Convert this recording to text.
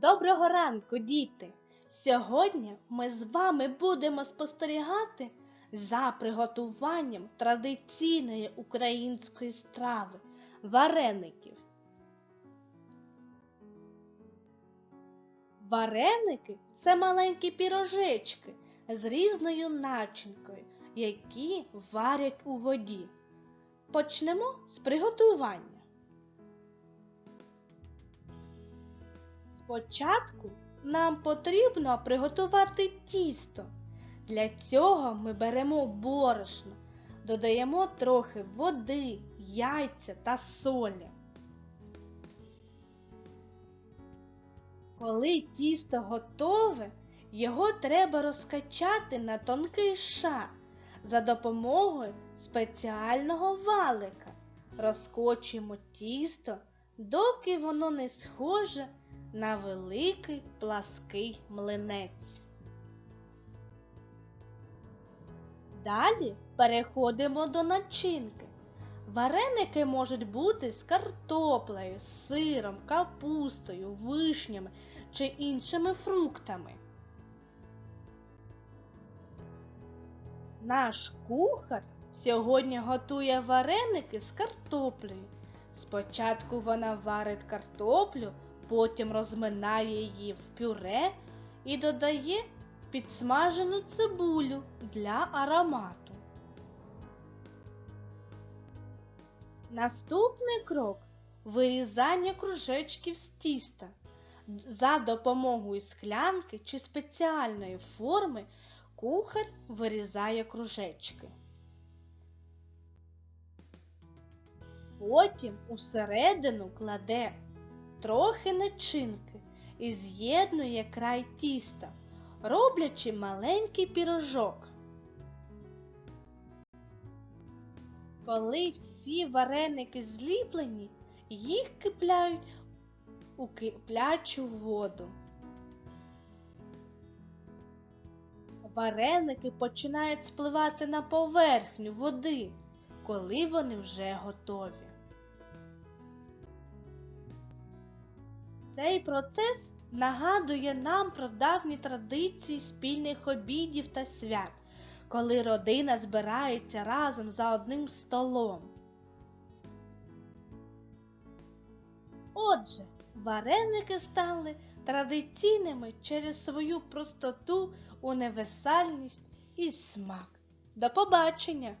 Доброго ранку, діти! Сьогодні ми з вами будемо спостерігати за приготуванням традиційної української страви вареників. Вареники це маленькі пірожечки з різною начинкою, які варять у воді. Почнемо з приготування. Спочатку нам потрібно приготувати тісто. Для цього ми беремо борошно, додаємо трохи води, яйця та солі. Коли тісто готове, його треба розкачати на тонкий шар за допомогою спеціального валика. Розкочуємо тісто, доки воно не схоже на великий плаский млинець. Далі переходимо до начинки. Вареники можуть бути з картоплею, сиром, капустою, вишнями чи іншими фруктами. Наш кухар сьогодні готує вареники з картоплею. Спочатку вона варить картоплю, потім розминає її в пюре і додає підсмажену цибулю для аромату. Наступний крок вирізання кружечків з тіста. За допомогою склянки чи спеціальної форми кухар вирізає кружечки. Потім усередину кладе трохи начинки і з'єднує край тіста, роблячи маленький пірожок. Коли всі вареники зліплені, їх кипляють у киплячу воду. Вареники починають спливати на поверхню води, коли вони вже готові. Цей процес нагадує нам про давні традиції спільних обідів та свят, коли родина збирається разом за одним столом. Отже, вареники стали традиційними через свою простоту, універсальність і смак. До побачення!